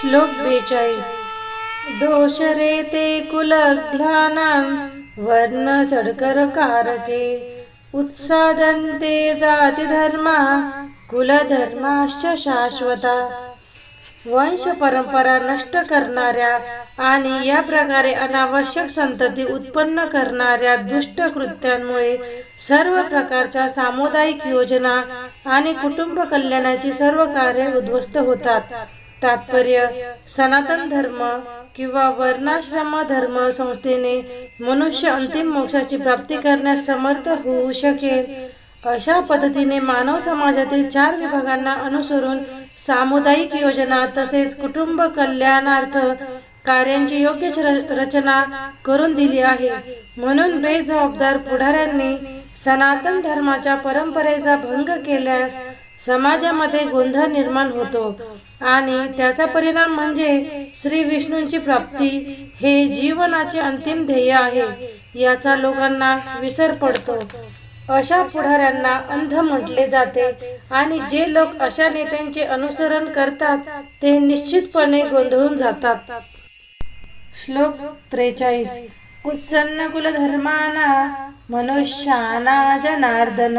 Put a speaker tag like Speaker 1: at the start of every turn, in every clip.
Speaker 1: श्लोक बेचाळीस. दोष रे ते कुलग्लानां वर्ण चडकर कारके. उत्सादन्ते जातिधर्मा कुलधर्माश्च शाश्वता. वंश परंपरा नष्ट करणाऱ्या आणि या प्रकारे अनावश्यक संतती उत्पन्न करणाऱ्या दुष्ट कृत्यांमुळे सर्व प्रकारच्या सामुदायिक योजना आणि कुटुंब कल्याणाची सर्व कार्ये उद्ध्वस्त होतात. तात्पर्य सनातन धर्म किंवा वर्णाश्रम धर्म संस्थेने मनुष्य अंतिम मोक्षाची प्राप्ती करण्यास समर्थ होऊ शकेल अशा पद्धतीने मानव समाजातील चार विभागांना अनुसरून सामुदायिक योजना तसेच कुटुंब कल्याणार्थ कार्यांची योग्य र- रचना करून दिली आहे. म्हणून बेजबाबदार पुढाऱ्यांनी सनातन धर्माच्या परंपरेचा भंग केल्यास समाजामध्ये गोंधळ निर्माण होतो. आणि त्याचा परिणाम म्हणजे श्री विष्णूंची प्राप्ती हे जीवनाचे अंतिम ध्येय आहे याचा लोकांना विसर पडतो. अशा पुढाऱ्यांना अंध म्हटले जाते आणि जे लोक अशा नेत्यांचे अनुसरण करतात ते निश्चितपणे गोंधळून जातात. श्लोक त्रेचाळीस. उत्सन्न कुलधर्माना मनुष्याना जनार्दन.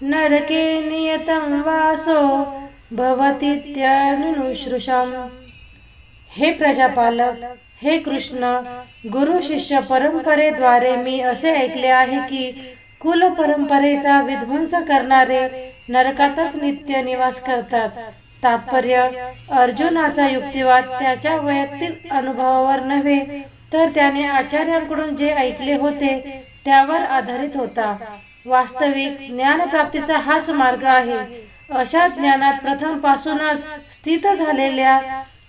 Speaker 1: नरके नियतं वासो भवतीत्यनुश्रुषम हे प्रजापालक हे कृष्ण गुरु शिष्य परंपरेद्वारे मी असे ऐकले आहे की कुल परंपरेचा विध्वंस करणारे नरकातच नित्य निवास करतात। तात्पर्य अर्जुनाचा युक्तिवाद त्याच्या वैयक्तिक अनुभवावर नव्हे तर त्याने आचार्यांकडून जे ऐकले होते त्यावर आधारित होता। वास्तविक ज्ञानप्राप्तीचा हाच मार्ग आहे. अशा ज्ञानात प्रथमपासूनच स्थित झालेल्या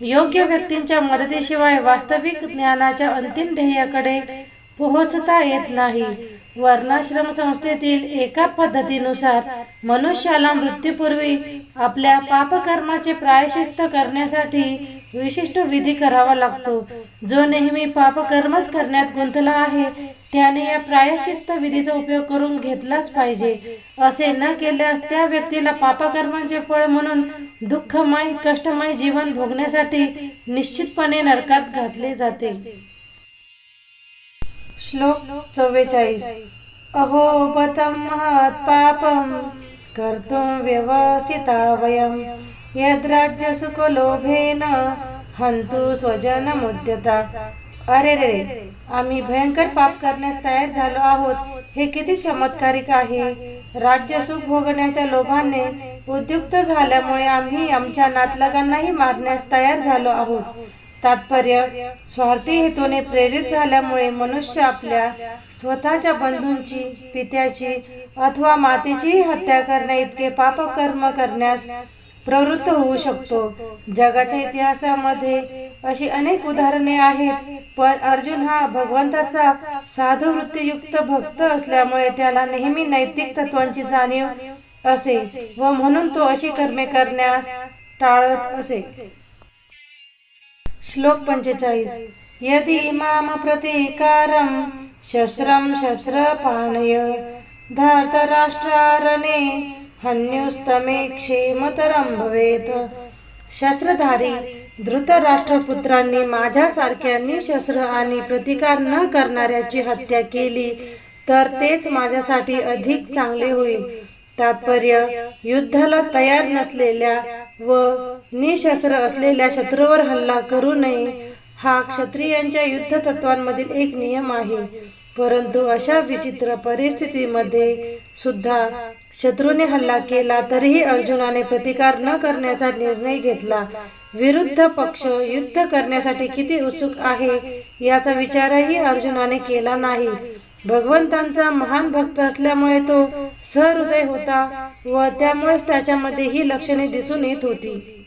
Speaker 1: योग्य व्यक्तींच्या मदतीशिवाय वास्तविक ज्ञानाच्या अंतिम ध्येयाकडे पोहोचता येत नाही. वर्णाश्रम संस्थेतील एका पद्धतीनुसार मनुष्याला मृत्यूपूर्वी आपल्या पापकर्माचे प्रायश्चित्त करण्यासाठी विशिष्ट विधी करावा लागतो जो नेहमी पापकर्मच करण्यात गुंतला आहे. त्याने या प्रायश्चित्त विधीचा उपयोग करून घेतलाच पाहिजे. असे न केल्यास त्या व्यक्तीला पापकर्मांचे फळ म्हणून दुःखमय कष्टमय जीवन भोगण्यासाठी निश्चितपणे नरकात घातले जाते. श्लोक चव्वेचाळीस. अहो महत् पापं कर्तुं व्यवसिता वयं. यद्राज्यसुखलोभेन स्वजन स्वजनमुद्यता. अरे रे आम्ही भयंकर पाप करण्यास तयार झालो आहोत. हे किती चमत्कारिक आहे. राज्य सुख भोगण्याच्या लोभाने उद्युक्त झाल्यामुळे आम्ही आमच्या नातलगांनाही मारण्यास तयार झालो आहोत. तात्पर्य स्वार्थी हेतूने प्रेरित झाल्यामुळे मनुष्य आपल्या स्वतःच्या बंधूंची पित्याची अथवा मातेचीही हत्या करणे इतके पापकर्म करण्यास प्रवृत्त होऊ शकतो. जगाच्या इतिहासामध्ये अशी अनेक उदाहरणे आहेत. पण अर्जुन हा भगवंताचा साधू वृत्तीयुक्त भक्त असल्यामुळे त्याला नेहमी नैतिक तत्वांची जाणीव असे व म्हणून तो अशी कर्मे करण्यास टाळत असे. श्लोक पंचेचाळीस. यदि माम प्रतिकारं शस्त्रं शस्त्रपाणय धार्तराष्ट्रारणे हन्युस्तमे क्षेमतरम भवेत। शस्त्रधारी धृतराष्ट्रपुत्रांनी माझ्यासारख्या निशस्त्र आणि प्रतिकार न करणाऱ्याची हत्या केली तर तेच माझ्यासाठी अधिक चांगले होईल. तात्पर्य युद्धाला तयार नसलेल्या व निशस्त्र असलेल्या शत्रूवर हल्ला करू नये हा क्षत्रियांच्या युद्ध तत्वांमधील एक नियम आहे. परंतु अशा विचित्र परिस्थितीमध्ये सुद्धा शत्रूने हल्ला केला तरीही अर्जुनाने प्रतिकार न करण्याचा निर्णय घेतला. विरुद्ध पक्ष युद्ध करण्यासाठी किती उत्सुक आहे याचा विचारही अर्जुनाने केला नाही. भगवंतांचा महान भक्त असल्यामुळे तो सहृदय होता व त्यामुळेच त्याच्यामध्ये ही लक्षणे दिसून येत होती.